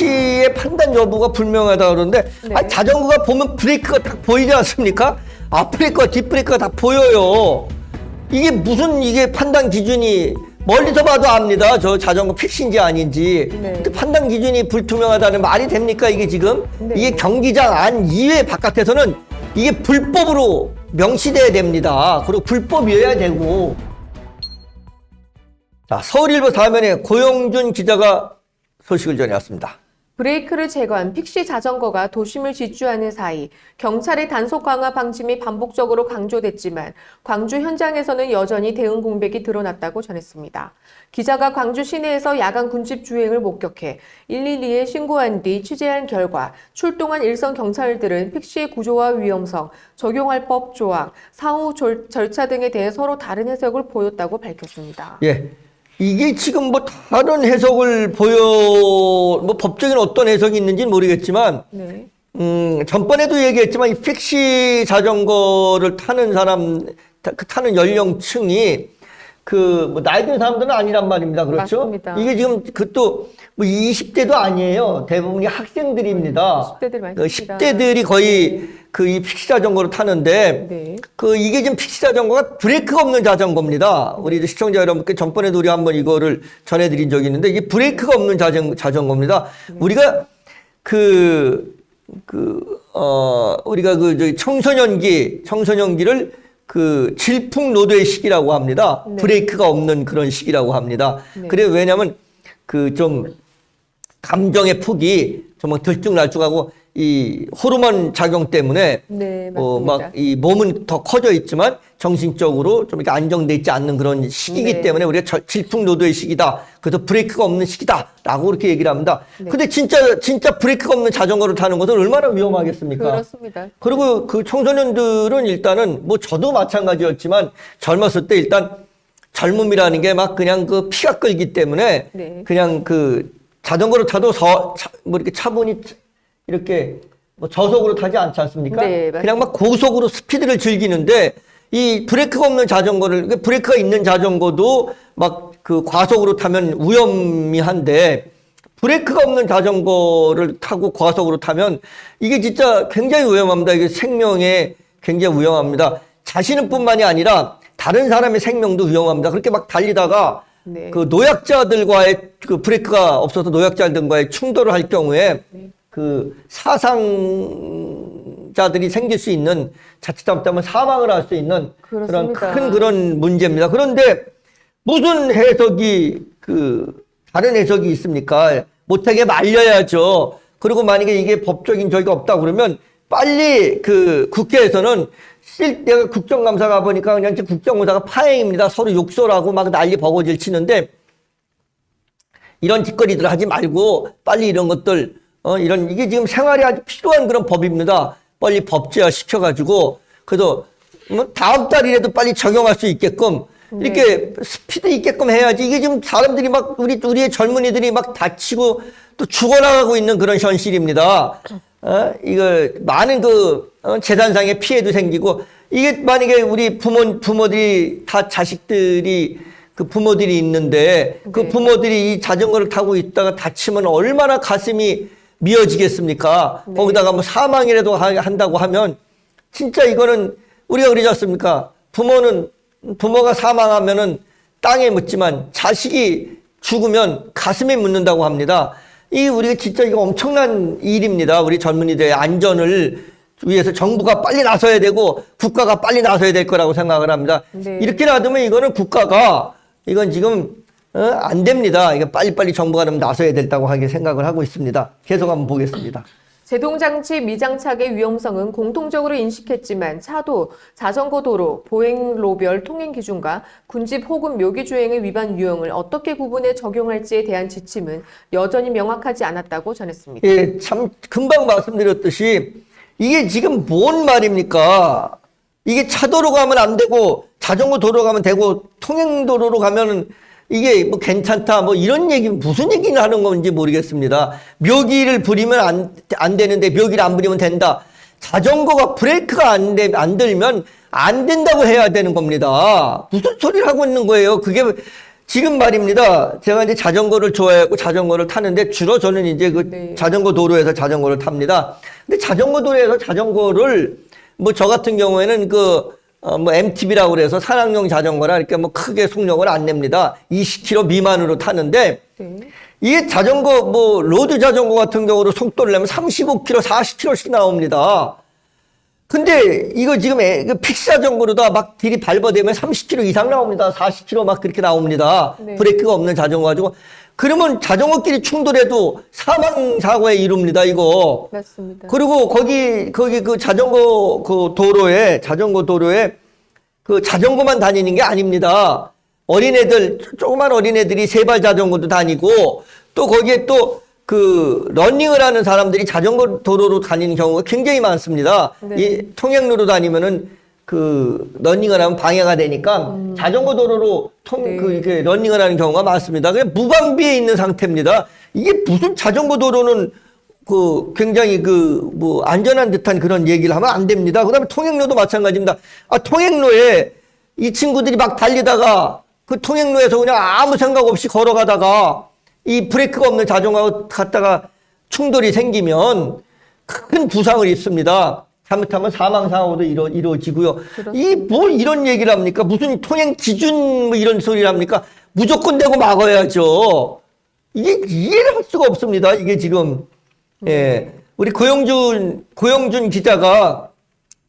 픽시의 판단 여부가 불명하다 그러는데 네. 아니, 자전거가 보면 브레이크가 딱 보이지 않습니까? 앞브레이크와 뒷브레이크가 다 보여요. 이게 무슨 이게 판단 기준이 멀리서 봐도 압니다. 저 자전거 픽시인지 아닌지. 네. 근데 판단 기준이 불투명하다는 말이 됩니까 이게 지금? 네. 이게 경기장 안 이외 바깥에서는 이게 불법으로 명시돼야 됩니다. 그리고 불법이어야 되고. 자, 서울일보 사면에 고영준 기자가 소식을 전해왔습니다. 브레이크를 제거한 픽시 자전거가 도심을 질주하는 사이 경찰의 단속 강화 방침이 반복적으로 강조됐지만 광주 현장에서는 여전히 대응 공백이 드러났다고 전했습니다. 기자가 광주 시내에서 야간 군집 주행을 목격해 112에 신고한 뒤 취재한 결과 출동한 일선 경찰들은 픽시의 구조와 위험성, 적용할 법 조항, 사후 졸- 절차 등에 대해 서로 다른 해석을 보였다고 밝혔습니다. 예. 이게 지금 뭐 다른 해석을 보여, 뭐 법적인 어떤 해석이 있는지는 모르겠지만, 네. 음, 전번에도 얘기했지만 이 픽시 자전거를 타는 사람, 타- 그 타는 연령층이 그뭐 나이 든 사람들은 아니란 말입니다. 그렇죠? 맞습니다. 이게 지금 그것도 뭐 20대도 아니에요. 대부분이 학생들입니다. 10대들 많이 그 탑니다. 10대들이 거의 그 이 픽시 자전거를 타는데 네. 그 이게 지금 픽시 자전거가 브레이크가 없는 자전거입니다. 우리 시청자 여러분께 전번에도 우리 한번 이거를 전해드린 적이 있는데 이게 브레이크가 없는 자전, 자전거입니다. 우리가 그, 그, 어, 우리가 그, 저기 청소년기, 청소년기를 그 질풍노도의 시기라고 합니다. 네. 브레이크가 없는 그런 시기라고 합니다. 네. 그래, 왜냐면 그 좀 감정의 폭이 정말 들쭉날쭉하고 이 호르몬 작용 때문에 네, 어. 막 이 몸은 더 커져 있지만 정신적으로 좀 이렇게 안정돼 있지 않는 그런 시기이기 네. 때문에 우리가 저- 질풍노도의 시기다. 그래서 브레이크가 없는 시기다라고 그렇게 얘기를 합니다. 네. 근데 진짜 진짜 브레이크가 없는 자전거를 타는 것은 얼마나 위험하겠습니까? 그렇습니다. 그리고 그 청소년들은 일단은 뭐 저도 마찬가지였지만 젊었을 때 일단 젊음이라는 게 막 그냥 그 피가 끓기 때문에 네. 그냥 그 자전거를 타도 서, 차, 뭐 이렇게 차분히 이렇게 뭐 저속으로 타지 않지 않습니까? 네. 그냥 막 고속으로 스피드를 즐기는데 이 브레이크가 없는 자전거를 그 브레이크가 있는 자전거도 막 그 과속으로 타면 위험이 한데 브레이크가 없는 자전거를 타고 과속으로 타면 이게 진짜 굉장히 위험합니다. 이게 생명에 굉장히 위험합니다. 자신은 뿐만이 아니라 다른 사람의 생명도 위험합니다. 그렇게 막 달리다가 네. 그 노약자들과의 그 브레이크가 없어서 노약자들과의 충돌을 할 경우에 그 사상자들이 생길 수 있는 자칫 잘못하면 사망을 할 수 있는 그런 그렇습니다. 큰 그런 문제입니다. 그런데 무슨 해석이 그 다른 해석이 있습니까? 못하게 말려야죠. 그리고 만약에 이게 법적인 저기가 없다 그러면 빨리 그 국회에서는 실 내가 국정감사 가 보니까 그냥 국정감사가 파행입니다. 서로 욕설하고 막 난리 버거질 치는데 이런 짓거리들 하지 말고 빨리 이런 것들 어 이런 이게 지금 생활에 아주 필요한 그런 법입니다. 빨리 법제화 시켜가지고 그래도 뭐 다음 달이라도 빨리 적용할 수 있게끔 이렇게 스피드 있게끔 해야지 이게 지금 사람들이 막 우리 우리의 젊은이들이 막 다치고 또 죽어나가고 있는 그런 현실입니다. 어 이거 많은 그 어, 재산상의 피해도 생기고 이게 만약에 우리 부모 부모들이 다 자식들이 그 부모들이 있는데 그 네. 부모들이 이 자전거를 타고 있다가 다치면 얼마나 가슴이 미어지겠습니까? 네. 거기다가 뭐 사망이라도 하- 한다고 하면 진짜 이거는 우리가 그러지 않습니까? 부모는 부모가 사망하면은 땅에 묻지만 자식이 죽으면 가슴에 묻는다고 합니다. 이 우리가 진짜 이거 엄청난 일입니다. 우리 젊은이들의 안전을 위해서 정부가 빨리 나서야 되고 국가가 빨리 나서야 될 거라고 생각을 합니다. 네. 이렇게 놔두면 이거는 국가가 이건 지금 어, 안 됩니다. 이거 빨리빨리 정부가 좀 나서야 된다고 하게 생각을 하고 있습니다. 계속 한번 보겠습니다. 제동장치 미장착의 위험성은 공통적으로 인식했지만 차도, 자전거 도로, 보행로별 통행 기준과 군집 혹은 묘기 주행의 위반 유형을 어떻게 구분해 적용할지에 대한 지침은 여전히 명확하지 않았다고 전했습니다. 예, 참 금방 말씀드렸듯이 이게 지금 뭔 말입니까? 이게 차도로 가면 안 되고 자전거 도로 가면 되고 통행 도로로 가면은 이게 뭐 괜찮다 뭐 이런 얘기 무슨 얘기를 하는 건지 모르겠습니다. 묘기를 부리면 안, 안 되는데 묘기를 안 부리면 된다. 자전거가 브레이크가 안, 되, 안 들면 안 된다고 해야 되는 겁니다. 무슨 소리를 하고 있는 거예요? 그게 지금 말입니다. 제가 이제 자전거를 좋아하고 자전거를 타는데 주로 저는 이제 그 네. 자전거 도로에서 자전거를 탑니다. 근데 자전거 도로에서 자전거를 뭐 저 같은 경우에는 그, 어, 뭐 MTB라고 그래서 산악용 자전거라 이렇게 뭐 크게 속력을 안 냅니다. 20km 미만으로 타는데 네. 이게 자전거 뭐 로드 자전거 같은 경우로 속도를 내면 35km, 40km씩 나옵니다. 근데 이거 지금 애- 그 픽스 자전거로다 막 길이 밟아대면 30km 이상 나옵니다. 40km 막 그렇게 나옵니다. 네. 브레이크가 없는 자전거 가지고. 그러면 자전거끼리 충돌해도 사망 사고에 이릅니다. 이거. 맞습니다. 그리고 거기 거기 그 자전거 그 도로에 자전거 도로에 그 자전거만 다니는 게 아닙니다. 어린애들 조그만 어린애들이 세발 자전거도 다니고 또 거기에 또 그 러닝을 하는 사람들이 자전거 도로로 다니는 경우가 굉장히 많습니다. 네. 이 통행로로 다니면은 그 러닝을 하면 방해가 되니까 자전거 도로로 통 네. 그 이렇게 러닝을 하는 경우가 많습니다. 그냥 무방비에 있는 상태입니다. 이게 무슨 자전거 도로는 그 굉장히 그 뭐 안전한 듯한 그런 얘기를 하면 안 됩니다. 그다음에 통행로도 마찬가지입니다. 아 통행로에 이 친구들이 막 달리다가 그 통행로에서 그냥 아무 생각 없이 걸어가다가 이 브레이크가 없는 자전거 갔다가 충돌이 생기면 큰 부상을 입습니다. 잘못하면 사망 사고도 이루, 이루어지고요. 이 뭘 이런 얘기를 합니까? 무슨 통행 기준 뭐 이런 소리를 합니까? 무조건 내고 막아야죠. 이게 이해를 할 수가 없습니다. 이게 지금 예 우리 고영준 고영준 기자가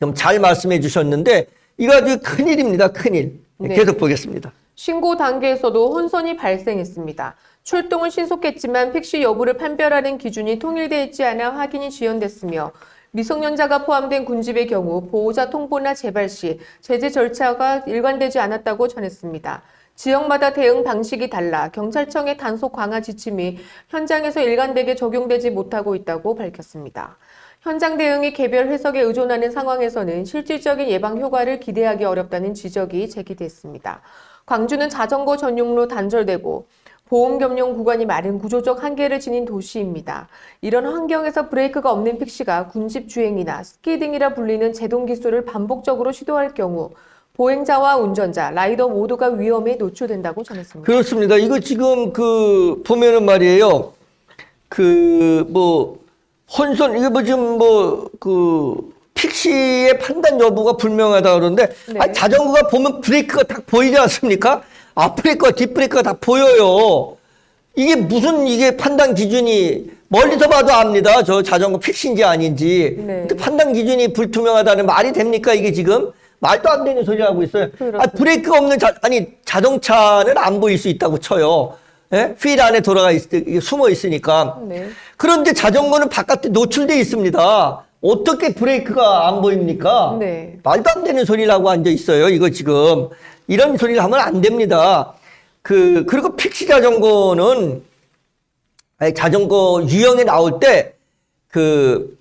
좀 잘 말씀해 주셨는데 이거 아주 큰 일입니다. 큰 일. 네. 계속 보겠습니다. 신고 단계에서도 혼선이 발생했습니다. 출동은 신속했지만 픽시 여부를 판별하는 기준이 통일되어 있지 않아 확인이 지연됐으며 미성년자가 포함된 군집의 경우 보호자 통보나 재발 시 제재 절차가 일관되지 않았다고 전했습니다. 지역마다 대응 방식이 달라 경찰청의 단속 강화 지침이 현장에서 일관되게 적용되지 못하고 있다고 밝혔습니다. 현장 대응이 개별 해석에 의존하는 상황에서는 실질적인 예방 효과를 기대하기 어렵다는 지적이 제기됐습니다. 광주는 자전거 전용로 단절되고 보험 겸용 구간이 마른 구조적 한계를 지닌 도시입니다. 이런 환경에서 브레이크가 없는 픽시가 군집 주행이나 스키 등이라 불리는 제동 기술을 반복적으로 시도할 경우 보행자와 운전자, 라이더 모두가 위험에 노출된다고 전했습니다. 그렇습니다. 이거 지금 그 보면은 말이에요. 그 뭐 혼선 이게 뭐 지금 뭐그 픽시의 판단 여부가 불명하다 그러는데 네. 아니, 자전거가 보면 브레이크가 딱 보이지 않습니까? 앞브레이크와 뒷브레이크가 다 보여요. 이게 무슨 이게 판단 기준이 멀리서 봐도 압니다. 저 자전거 픽시인지 아닌지. 네. 근데 판단 기준이 불투명하다는 말이 됩니까? 이게 지금 말도 안 되는 소리 하고 있어요. 아, 그렇군요. 브레이크가 없는 자, 아니 자동차는 안 보일 수 있다고 쳐요. 예? 휠 안에 돌아가 있, 이게 숨어 있으니까. 네. 그런데 자전거는 바깥에 노출돼 있습니다. 어떻게 브레이크가 안 보입니까? 네. 말도 안 되는 소리를 하고 앉아 있어요. 이거 지금 이런 소리를 하면 안 됩니다. 그 그리고 픽시 자전거는 아니, 자전거 유형에 나올 때 그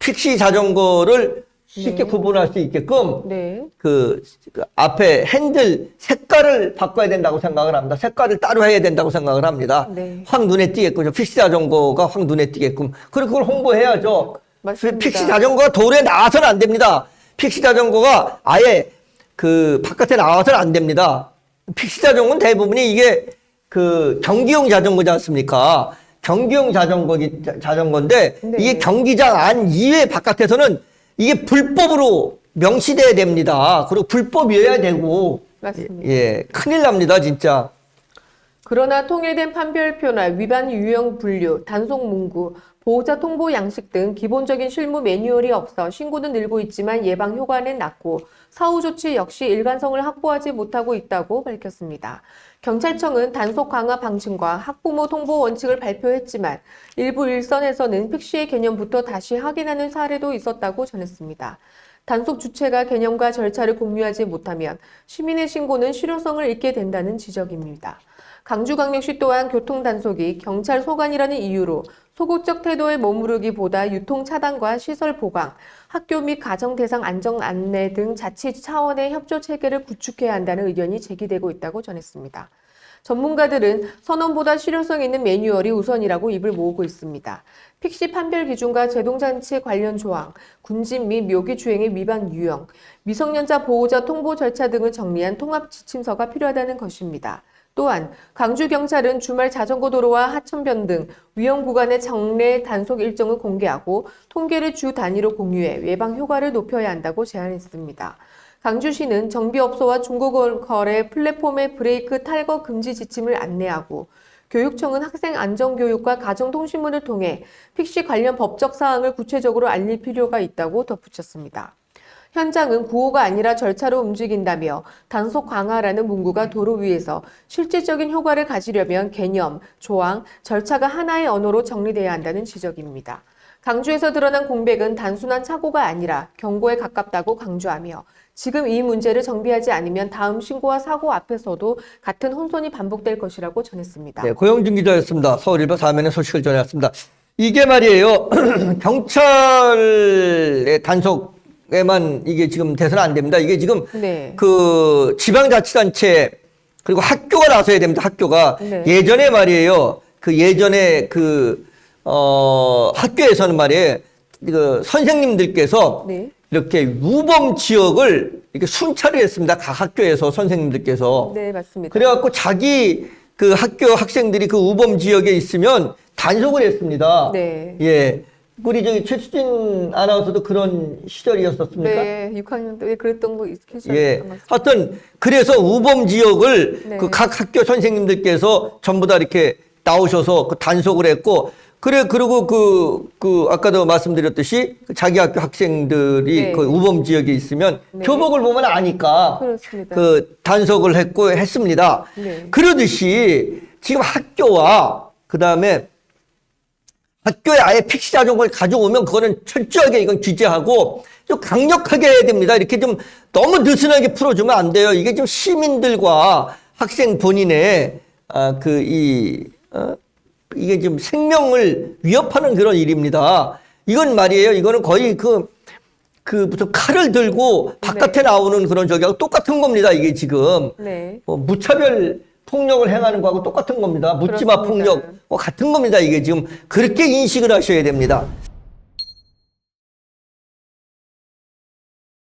픽시 자전거를 쉽게 네. 구분할 수 있게끔 네. 그, 그 앞에 핸들 색깔을 바꿔야 된다고 생각을 합니다. 색깔을 따로 해야 된다고 생각을 합니다. 네. 확 눈에 띄게끔 픽시 자전거가 확 눈에 띄게끔 그리고 그걸 홍보해야죠. 맞습니다. 픽시 자전거가 도로에 나와서는 안 됩니다. 픽시 자전거가 아예 그 바깥에 나와서는 안 됩니다. 픽시 자전거는 대부분이 이게 그 경기용 자전거지 않습니까? 경기용 자전거기 자- 자전거인데 네. 이게 경기장 안 이외 바깥에서는 이게 불법으로 명시돼야 됩니다. 그리고 불법이어야 되고 맞습니다. 예 큰일 납니다 진짜. 그러나 통일된 판별표나 위반 유형 분류, 단속 문구, 보호자 통보 양식 등 기본적인 실무 매뉴얼이 없어 신고는 늘고 있지만 예방 효과는 낮고 사후 조치 역시 일관성을 확보하지 못하고 있다고 밝혔습니다. 경찰청은 단속 강화 방침과 학부모 통보 원칙을 발표했지만 일부 일선에서는 픽시의 개념부터 다시 확인하는 사례도 있었다고 전했습니다. 단속 주체가 개념과 절차를 공유하지 못하면 시민의 신고는 실효성을 잃게 된다는 지적입니다. 강주광역시 또한 교통단속이 경찰 소관이라는 이유로 소극적 태도에 머무르기보다 유통 차단과 시설 보강, 학교 및 가정 대상 안정 안내 등 자치 차원의 협조 체계를 구축해야 한다는 의견이 제기되고 있다고 전했습니다. 전문가들은 선언보다 실효성 있는 매뉴얼이 우선이라고 입을 모으고 있습니다. 픽시 판별 기준과 제동장치 관련 조항, 군집 및 묘기 주행의 위반 유형, 미성년자 보호자 통보 절차 등을 정리한 통합 지침서가 필요하다는 것입니다. 또한 광주경찰은 주말 자전거 도로와 하천변 등 위험 구간의 정례 단속 일정을 공개하고 통계를 주 단위로 공유해 예방 효과를 높여야 한다고 제안했습니다. 광주시는 정비업소와 중고거래 플랫폼의 브레이크 탈거 금지 지침을 안내하고 교육청은 학생 안전교육과 가정통신문을 통해 픽시 관련 법적 사항을 구체적으로 알릴 필요가 있다고 덧붙였습니다. 현장은 구호가 아니라 절차로 움직인다며 단속 강화라는 문구가 도로 위에서 실질적인 효과를 가지려면 개념, 조항, 절차가 하나의 언어로 정리돼야 한다는 지적입니다. 강주에서 드러난 공백은 단순한 착오가 아니라 경고에 가깝다고 강조하며 지금 이 문제를 정비하지 않으면 다음 신고와 사고 앞에서도 같은 혼선이 반복될 것이라고 전했습니다. 네, 고영준 기자였습니다. 서울일보 사면의 소식을 전해왔습니다. 이게 말이에요. 경찰의 단속 에만 이게 지금 돼서는 안 됩니다. 이게 지금 네. 그 지방자치단체 그리고 학교가 나서야 됩니다. 학교가 네. 예전에 말이에요. 그 예전에 그 어, 학교에서는 말이에요. 그 선생님들께서 네. 이렇게 우범 지역을 이렇게 순찰을 했습니다. 각 학교에서 선생님들께서. 네, 맞습니다. 그래갖고 자기 그 학교 학생들이 그 우범 지역에 있으면 단속을 했습니다. 네. 예. 우리 저기 최수진 아나운서도 그런 시절이었었습니까? 네, 6학년 때 그랬던 거 있으셨던 예. 하여튼 그래서 우범 지역을 네. 그각 학교 선생님들께서 전부 다 이렇게 나오셔서 그 단속을 했고 그래 그리고 그 그 아까도 말씀드렸듯이 그 자기 학교 학생들이 네. 그 우범 지역에 있으면 네. 교복을 보면 아니까 그렇습니다. 그 단속을 했고 했습니다. 네. 그러듯이 지금 학교와 그 다음에 학교에 아예 픽시 자전거를 가져오면 그거는 철저하게 이건 규제하고 좀 강력하게 해야 됩니다. 이렇게 좀 너무 느슨하게 풀어주면 안 돼요. 이게 좀 시민들과 학생 본인의 아, 그, 이, 어, 이게 좀 생명을 위협하는 그런 일입니다. 이건 말이에요. 이거는 거의 그, 그 무슨 칼을 들고 바깥에 나오는 그런 저기하고 똑같은 겁니다. 이게 지금. 네. 뭐 무차별 폭력을 행하는 거하고 똑같은 겁니다. 묻지마. 폭력. 뭐 같은 겁니다. 이게 지금 그렇게 인식을 하셔야 됩니다.